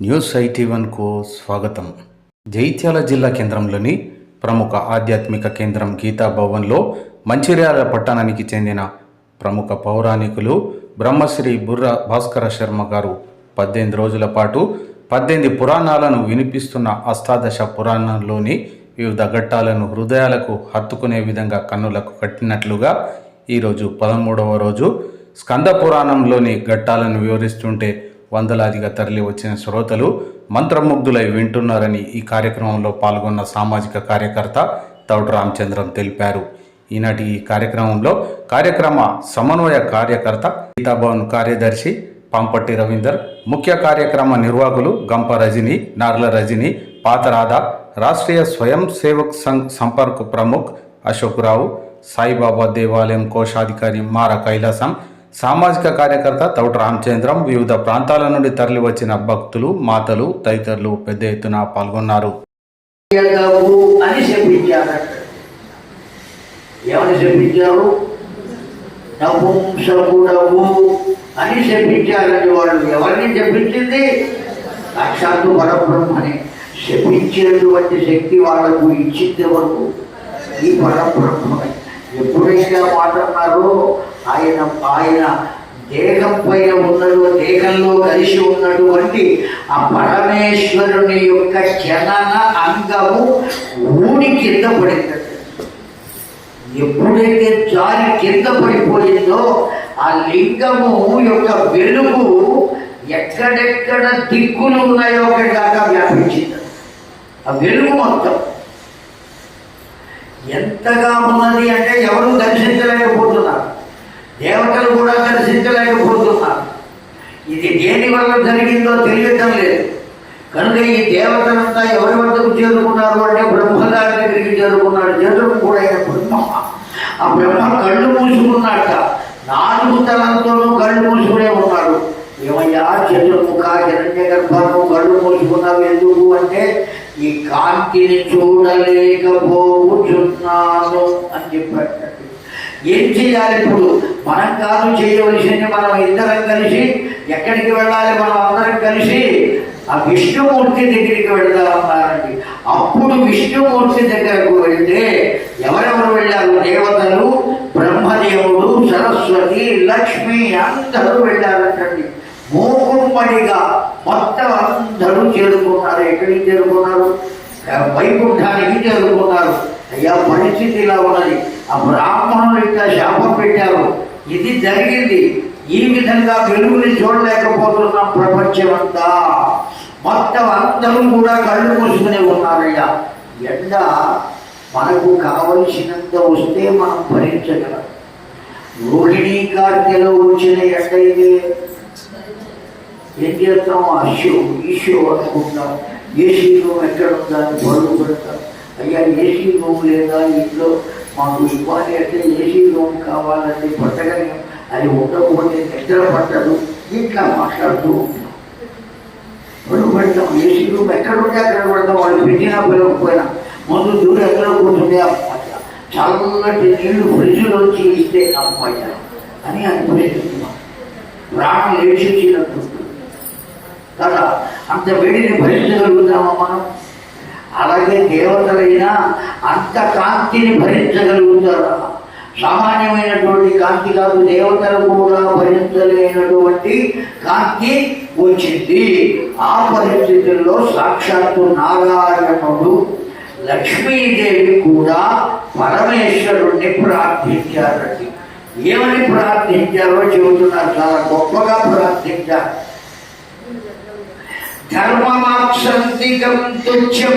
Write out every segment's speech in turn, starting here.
News IT వన్కు స్వాగతం. జైత్యాల జిల్లా కేంద్రంలోని ప్రముఖ ఆధ్యాత్మిక కేంద్రం గీతా భవన్లో మంచిర్యాల పట్టణానికి చెందిన ప్రముఖ పౌరాణికులు బ్రహ్మశ్రీ బుర్ర భాస్కర శర్మ గారు పద్దెనిమిది రోజుల పాటు పద్దెనిమిది పురాణాలను వినిపిస్తున్న అష్టాదశ పురాణంలోని వివిధ ఘట్టాలను హృదయాలకు హత్తుకునే విధంగా కన్నులకు కట్టినట్లుగా ఈరోజు పదమూడవ రోజు. స్కంద పురాణంలోని ఘట్టాలను వివరిస్తుంటే వందలాదిగా తరలి వచ్చిన శ్రోతలు మంత్రముగ్ధులై వింటున్నారని ఈ కార్యక్రమంలో పాల్గొన్న సామాజిక కార్యకర్త తౌడు రామచంద్రం తెలిపారు. ఈనాటి ఈ కార్యక్రమంలో కార్యక్రమ సమన్వయ కార్యకర్త గీతాభవన్ కార్యదర్శి పాంపట్టి రవీందర్ ముఖ్య కార్యక్రమ నిర్వాహకులు గంప రజని నార్ల రజని పాతరాధ రాష్ట్రీయ స్వయం సేవక్ సంఘ్ సంపర్క్ ప్రముఖ్ అశోక్ రావు సాయిబాబా దేవాలయం కోశాధికారి మార కైలాసం సామాజిక కార్యకర్త తౌట రామచంద్రం వివిధ ప్రాంతాల నుండి తరలివచ్చిన భక్తులు మాతలు తదితరులు పెద్ద ఎత్తున పాల్గొన్నారు. అని శపించారని అని వాళ్ళు ఎవరిని చెప్పించింది సాక్షాత్తు పరబ్రహ్మని శపించేటువంటి శక్తి వాళ్ళకు ఇచ్చింది వరకు ఈ పరబ్రహ్మని ఎప్పుడైతే మాట్లాడినారో ఆయన ఆయన దేహం పైన ఉన్నదో దేహంలో కలిసి ఉన్నటువంటి ఆ పరమేశ్వరుని యొక్క జనన అంగము ఊడి కింద పడింది. ఎప్పుడైతే జారి కింద పడిపోయిందో ఆ లింగము యొక్క వెలుగు ఎక్కడెక్కడ దిక్కులు ఉన్నాయో దాకా వ్యాపించింది. ఆ వెలుగు మొత్తం. ఎంతగా ఉన్నది అంటే ఎవరు దర్శించలేకపోతున్నారు. దేవతలు కూడా దర్శించలేకపోతున్నారు ఇది దేని వల్ల జరిగిందో తెలియటం లేదు. కనుక ఈ దేవతలంతా ఎవరి వద్దకు చేరుకున్నారు అంటే బ్రహ్మగారి దగ్గరికి చేరుకున్నాడు. చంద్రుడు కూడా ఆయన బ్రహ్మ ఆ బ్రహ్మ కళ్ళు మూసుకున్నట్ట నాలుగు తలంతోనూ కళ్ళు మూసుకునే ఉన్నాడు. ఏమయ్యా చంద్రముఖ హిరణ్య గర్భము కళ్ళు మూసుకున్నావు ఎందుకు అంటే ఈ కాంతిని చూడలేకపోతున్నాను అని చెప్పాడు ఏం చేయాలి ఇప్పుడు? మనం కాదు చేయవలసింది మనం ఇద్దరం కలిసి ఎక్కడికి వెళ్ళాలి? మనం అందరం కలిసి ఆ విష్ణుమూర్తి దగ్గరికి వెళ్దామన్నారండి అప్పుడు విష్ణుమూర్తి దగ్గరకు వెళ్తే ఎవరెవరు వెళ్ళారు? దేవతలు బ్రహ్మదేవుడు సరస్వతి లక్ష్మి అందరూ వెళ్ళారంటండి. మూకుమ్మడిగా మొత్తం అందరూ చేరుకున్నారు. ఎక్కడికి చేరుకున్నారు? వైకుంఠానికి చేరుకున్నారు. అయ్యా పరిస్థితి ఇలా ఉన్నది. ఆ బ్రాహ్మణులు ఇట్లా శాపం పెట్టారు. ఇది జరిగింది. ఈ విధంగా వెలుగుని చూడలేకపోతున్నాం ప్రపంచమంతా మొత్తం అందరూ కూడా కళ్ళు మూసుకునే ఉన్నారయ్యా. ఎండ మనకు కావలసినంత వస్తే మనం భరించగలం. రోహిణీ కార్తెలో వచ్చిన ఎండ ఇది. ఏం చేస్తాం? అష్యో ఈషో అనుకుంటాం. ఏసీ ఎక్కడ ఉందా బరువు పెడతాం. అయ్యా ఏసీ రూమ్ లేదా ఇంట్లో మాకు ఇవ్వాలి అంటే ఏసీ రూమ్ కావాలంటే పట్టగలి అది ఉండకపోతే నిద్ర పట్టదు? ఇట్లా మాట్లాడుతూ ఉంటాం బరువు ఏసీ రూమ్ ఎక్కడ ఉంటే అక్కడ పడతాం. వాళ్ళు పెట్టినా పిలవకపోయినా ముందు దూరం ఎక్కడ కూర్చుంటే అమ్మాయి చల్లటి నీళ్ళు ఫ్రిడ్జ్లోంచి ఇస్తే అమ్మాయి అని అనిపిస్తున్నాం ప్రాణం లేచినట్టు కదా అంత వేడిని భరించగలుగుతామా మనం? అలాగే దేవతలైనా అంత కాంతిని భరించగలుగుతారా. సామాన్యమైనటువంటి కాంతి కాదు దేవతలు కూడా భరించలేనటువంటి కాంతి వచ్చింది. ఆ పరిస్థితుల్లో సాక్షాత్తు నారాయణుడు లక్ష్మీదేవి కూడా పరమేశ్వరుణ్ణి ప్రార్థించారండి ఏమని ప్రార్థించారో చెబుతున్నారు చాలా గొప్పగా ప్రార్థించారు. ధర్మమాక్షంతికం తుచ్చం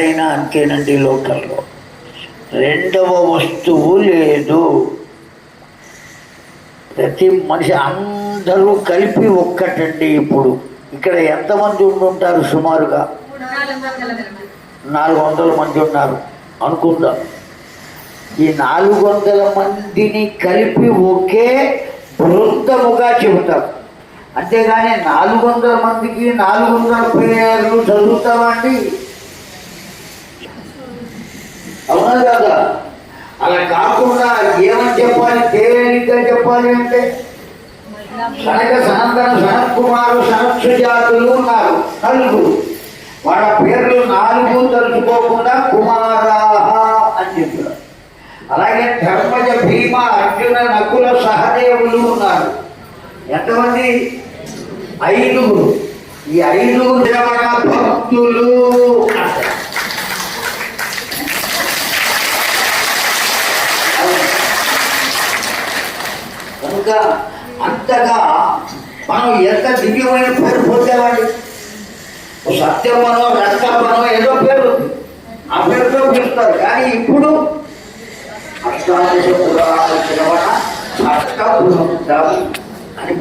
ఎవరైనా అంతేనండి లోకంలో. రెండవ వస్తువు లేదు. ప్రతి మనిషి అందరూ కలిపి ఒక్కటండి ఇప్పుడు. ఇక్కడ ఎంతమంది ఉండుంటారు సుమారుగా? నాలుగు వందల మంది ఉన్నారు. అనుకుందాం. ఈ నాలుగు వందల మందిని కలిపి ఒకే బృందముగా చెబుతారు అంతేగాని నాలుగు వందల మందికి నాలుగు వందల పేర్లు చదువుతామండి అవునా కదా. అలా కాకుండా ఏమని చెప్పాలి? తేలిగ్గా చెప్పాలి అంటే? సనక సనందన సనత్ కుమారు సనత్సు జాతులు ఉన్నారు. నలుగురు. వాళ్ళ పేర్లు నాలుగు తలుచుకోకుండా కుమారాహ అని చెప్పారు. అలాగే ధర్మజ భీమ అర్జున నకుల సహదేవులు ఉన్నారు. ఎంతమంది? ఐదుగురు. ఈ ఐదుగురు శ్రవణ భక్తులు. అంటారు. అంతగా మనం ఎంత దివ్యమైన పేరు పొందామండి? ఓ సత్యమనో రక్తమనో ఏదో పేరు ఆ పేరుతో పిలుస్తారు. కానీ ఇప్పుడు అష్టాదశ పురాణ శ్రవణ అష్టపురం అని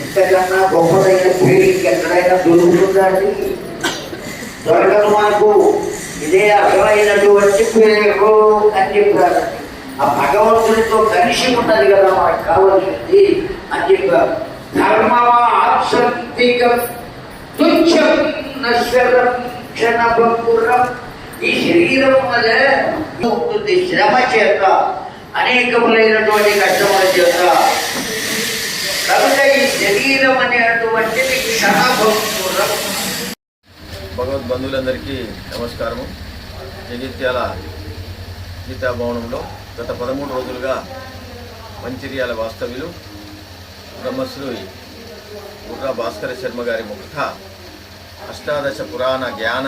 ఇంతకన్నా గొప్పదైన పేరు ఎక్కడైనా దొరుకుతుందా అండి? దొరకదు మనకు ఇదే అసలైనటువంటి పేరు అని చెప్పారు. ఆ భగవంతుడితో కలిసి ఉన్నది కదా మనకు కావాల్సింది అని చెప్పారు. ధర్మమా తుచ్చం నశ్వరం క్షణభంగురం ఈ శరీరం వల్ల ఉంటుంది శ్రమ చేత అనేకములైనటువంటి కష్టముల చేత. కనుక ఈ శరీరం అనేటువంటిది క్షణభంపురం భగవద్ బంధువులందరికీ నమస్కారము. జగిత్యాల గీతా భవనంలో గత పదమూడు రోజులుగా మంచిర్యాల వాస్తవ్యులు బ్రహ్మశ్రీ గుర్రా భాస్కర శర్మ గారి ముఖ అష్టాదశ పురాణ జ్ఞాన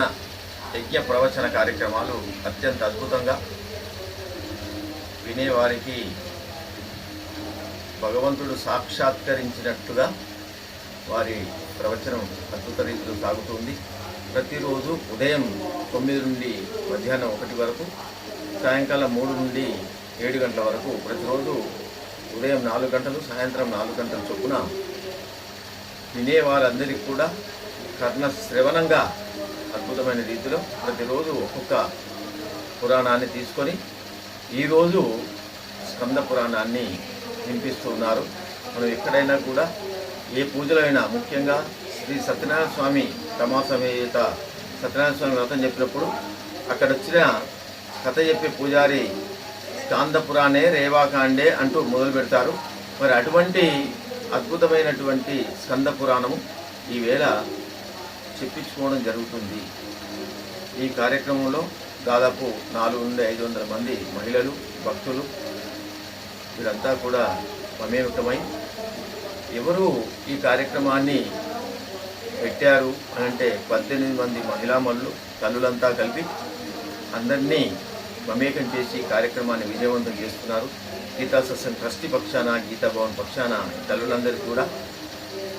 యజ్ఞ ప్రవచన కార్యక్రమాలు అత్యంత అద్భుతంగా వినేవారికి భగవంతుడు సాక్షాత్కరించినట్టుగా వారి ప్రవచనం అద్భుత రీతిలో సాగుతుంది. ప్రతిరోజు ఉదయం తొమ్మిది నుండి మధ్యాహ్నం ఒకటి వరకు సాయంకాలం మూడు నుండి ఏడు గంటల వరకు ప్రతిరోజు ఉదయం నాలుగు గంటలు సాయంత్రం నాలుగు గంటల చొప్పున వినే వారందరికీ కూడా కర్ణ శ్రవణంగా అద్భుతమైన రీతిలో ప్రతిరోజు ఒక్కొక్క పురాణాన్ని తీసుకొని ఈరోజు స్కంద పురాణాన్ని వినిపిస్తున్నారు మనం ఎక్కడైనా కూడా ఏ పూజలైనా ముఖ్యంగా శ్రీ సత్యనారాయణ స్వామి రమాసమేత సత్యనారాయణ స్వామి వ్రతం చెప్పినప్పుడు అక్కడ వచ్చిన కథ చెప్పే పూజారి స్కాందపురాణే రేవాకాండే అంటూ మొదలు పెడతారు. మరి అటువంటి అద్భుతమైనటువంటి స్కంద పురాణము ఈవేళ చెప్పించుకోవడం జరుగుతుంది. ఈ కార్యక్రమంలో దాదాపు నాలుగు నుండి ఐదు వందల మంది మహిళలు భక్తులు వీరంతా కూడా మమేకమై ఎవరు ఈ కార్యక్రమాన్ని పెట్టారు అంటే పద్దెనిమిది మంది మహిళామణులు తల్లులంతా కలిపి అందరినీ మమేకం చేసి కార్యక్రమాన్ని విజయవంతం చేస్తున్నారు. గీతా సత్సంగ్ ట్రస్టీ పక్షాన గీతా భవన్ పక్షాన తల్లులందరూ కూడా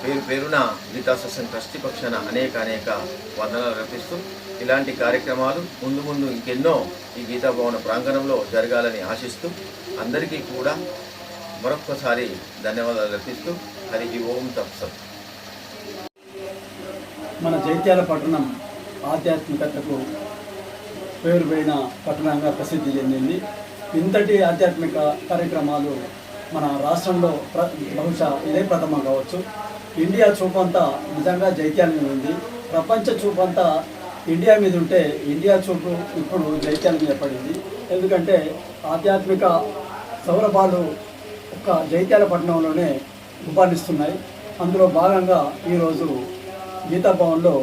పేరు పేరున గీతా సత్సంగ్ ట్రస్టీ పక్షాన అనేక అనేక వందనాలు రప్పిస్తూ ఇలాంటి కార్యక్రమాలు ముందు ముందు ఇంకెన్నో ఈ గీతా భవన ప్రాంగణంలో జరగాలని ఆశిస్తూ అందరికీ కూడా మరొక్కసారి ధన్యవాదాలు అర్పిస్తూ హరికి ఓం తప్సం మన జైత్యాల పట్టణం ఆధ్యాత్మికతకు పేరుపైన పట్టణంగా ప్రసిద్ధి చెందింది. ఇంతటి ఆధ్యాత్మిక కార్యక్రమాలు మన రాష్ట్రంలో ప్ర బహుశా ఇదే ప్రథమం కావచ్చు. ఇండియా చూపంతా నిజంగా జైత్యాల మీద ఉంది. ప్రపంచ చూపంతా ఇండియా మీద ఉంటే ఇండియా చూపు ఇప్పుడు జైత్యాల మీద పడింది. ఎందుకంటే ఆధ్యాత్మిక సౌరభాలు ఒక్క జైత్యాల పట్టణంలోనే ఉపాదిస్తున్నాయి అందులో భాగంగా ఈరోజు గీతా భవన్లో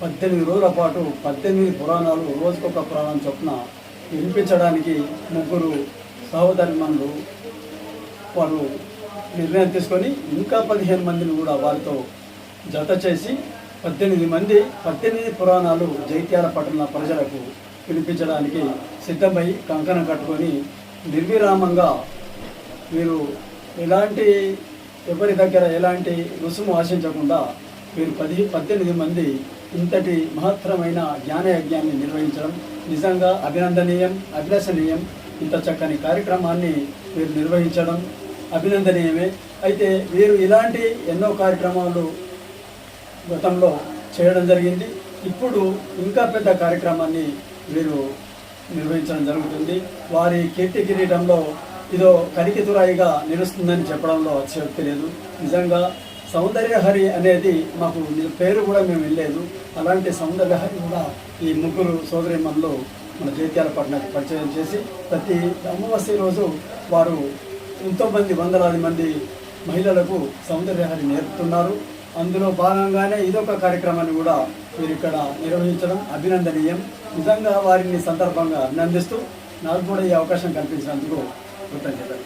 పద్దెనిమిది రోజుల పాటు పద్దెనిమిది పురాణాలు రోజుకొక పురాణం చొప్పున వినిపించడానికి ముగ్గురు సహోదరిమణులు వాళ్ళు నిర్ణయం తీసుకొని ఇంకా పదిహేను మందిని కూడా వారితో జత చేసి పద్దెనిమిది మంది పద్దెనిమిది పురాణాలు జైత్యాల పట్టణ ప్రజలకు వినిపించడానికి సిద్ధమై కంకణం కట్టుకొని నిర్విరామంగా మీరు ఎలాంటి ఎవరి దగ్గర ఎలాంటి రుసుము ఆశించకుండా మీరు పది పద్దెనిమిది మంది ఇంతటి మహత్తరమైన జ్ఞానయజ్ఞాన్ని నిర్వహించడం నిజంగా అభినందనీయం అభిలషణీయం. ఇంత చక్కని కార్యక్రమాన్ని మీరు నిర్వహించడం అభినందనీయమే. అయితే వీరు ఇలాంటి ఎన్నో కార్యక్రమాలు గతంలో చేయడం జరిగింది. ఇప్పుడు ఇంకా పెద్ద కార్యక్రమాన్ని వీరు నిర్వహించడం జరుగుతుంది. వారి కీర్తి కిరీటంలో ఇదో కలికితురాయిగా నిలుస్తుందని చెప్పడంలో అతిశయోక్తి లేదు. నిజంగా సౌందర్యహరి అనేది మాకు పేరు కూడా మేము వెళ్ళలేదు అలాంటి సౌందర్యహరి కూడా ఈ ముగ్గురు సోదరిమణులు మన జైత్యాల పట్టణానికి పరిచయం చేసి ప్రతి అమావాస్య రోజు వారు ఎంతోమంది వందలాది మంది మహిళలకు సౌందర్యహరి నేర్పుతున్నారు. అందులో భాగంగానే ఇదొక కార్యక్రమాన్ని కూడా మీరు ఇక్కడ నిర్వహించడం అభినందనీయం. నిజంగా వారిని సందర్భంగా అభినందిస్తూ నాకు కూడా ఈ అవకాశం కల్పించినందుకు కృతజ్ఞతలు.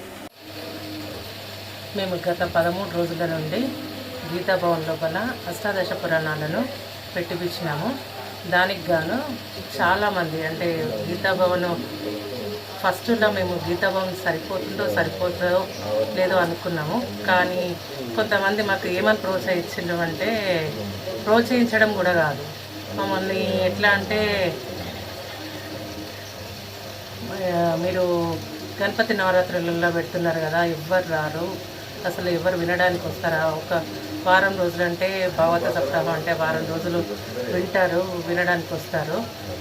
మేము గత పదమూడు రోజుల నుండి గీతాభవన్ లోపల అష్టాదశ పురాణాలను పెట్టిపించినాము. దానికి గాను చాలామంది అంటే గీతాభవన్ ఫస్ట్లో మేము గీతాభవన్ సరిపోతుందో సరిపోతుందో లేదో అనుకున్నాము. కానీ కొంతమంది మాకు ఏమని ప్రోత్సహించడం అంటే ప్రోత్సహించడం కూడా కాదు. మమ్మల్ని ఎట్లా అంటే మీరు గణపతి నవరాత్రులలో పెడుతున్నారు కదా ఎవ్వరు రారు. అసలు ఎవరు వినడానికి వస్తారా? ఒక వారం రోజులు అంటే భావత సప్తాహం అంటే వారం రోజులు వింటారు వినడానికి వస్తారు.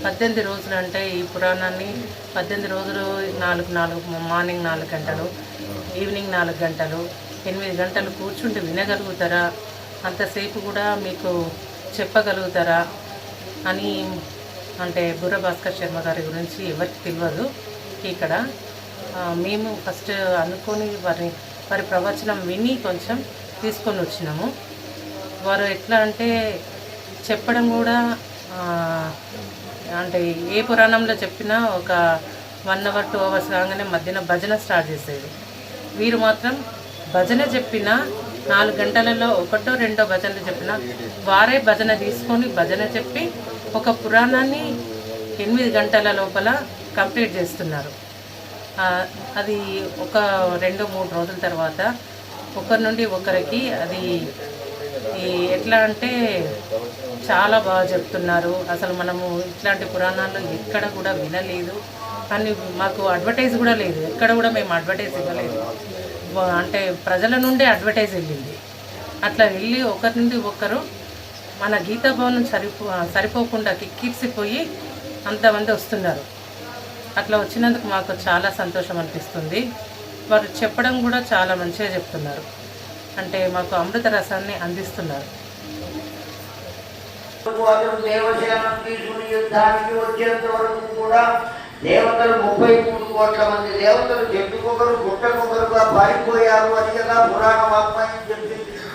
పద్దెనిమిది రోజులు అంటే ఈ పురాణాన్ని పద్దెనిమిది రోజులు నాలుగు నాలుగు మార్నింగ్ నాలుగు గంటలు ఈవినింగ్ నాలుగు గంటలు ఎనిమిది గంటలు కూర్చుంటే వినగలుగుతారా? అంతసేపు కూడా మీకు చెప్పగలుగుతారా? అని అంటే బుర్ర భాస్కర్ శర్మ గారి గురించి ఎవరికి తెలియదు. ఇక్కడ మేము ఫస్ట్ అనుకొని వారిని వారి ప్రవచనం విని కొంచెం తీసుకొని వచ్చినాము. వారు ఎట్లా అంటే చెప్పడం కూడా అంటే ఏ పురాణంలో చెప్పినా ఒక వన్ అవర్ టూ అవర్స్ కాగానే మధ్యన భజన స్టార్ట్ చేసేది. వీరు మాత్రం భజన చెప్పిన నాలుగు గంటలలో ఒకటో రెండో భజనలు చెప్పిన వారే భజన తీసుకొని భజన చెప్పి ఒక పురాణాన్ని ఎనిమిది గంటల లోపల కంప్లీట్ చేస్తున్నారు. అది ఒక రెండు మూడు రోజుల తర్వాత ఒకరి నుండి ఒకరికి అది ఎట్లా అంటే చాలా బాగా చెప్తున్నారు. అసలు మనము ఇట్లాంటి పురాణాలు ఎక్కడ కూడా వినలేదు. కానీ మాకు అడ్వర్టైజ్ కూడా లేదు. ఎక్కడ కూడా మేము అడ్వర్టైజ్ ఇవ్వలేదు. అంటే ప్రజల నుండే అడ్వర్టైజ్ వెళ్ళింది. అట్లా వెళ్ళి ఒకరి నుండి ఒకరు మన గీతా భవనం సరిపో సరిపోకుండా కిక్కిర్సిపోయి అంతమంది వస్తున్నారు. అట్లా వచ్చినందుకు మాకు చాలా సంతోషం అనిపిస్తుంది. వారు చెప్పడం కూడా చాలా మంచిగా చెప్తున్నారు. అంటే మాకు అమృత రసాన్ని అందిస్తున్నారు. అతను తీసుకుని యుద్ధానికి వచ్చేంత వరకు కూడా దేవతలు ముప్పై మూడు కోట్ల మంది దేవతలు చెట్టుకొకరు గుట్టకొకరుగా పారిపోయారు అని కదా పురాణ వాక్మయం చెప్పింది.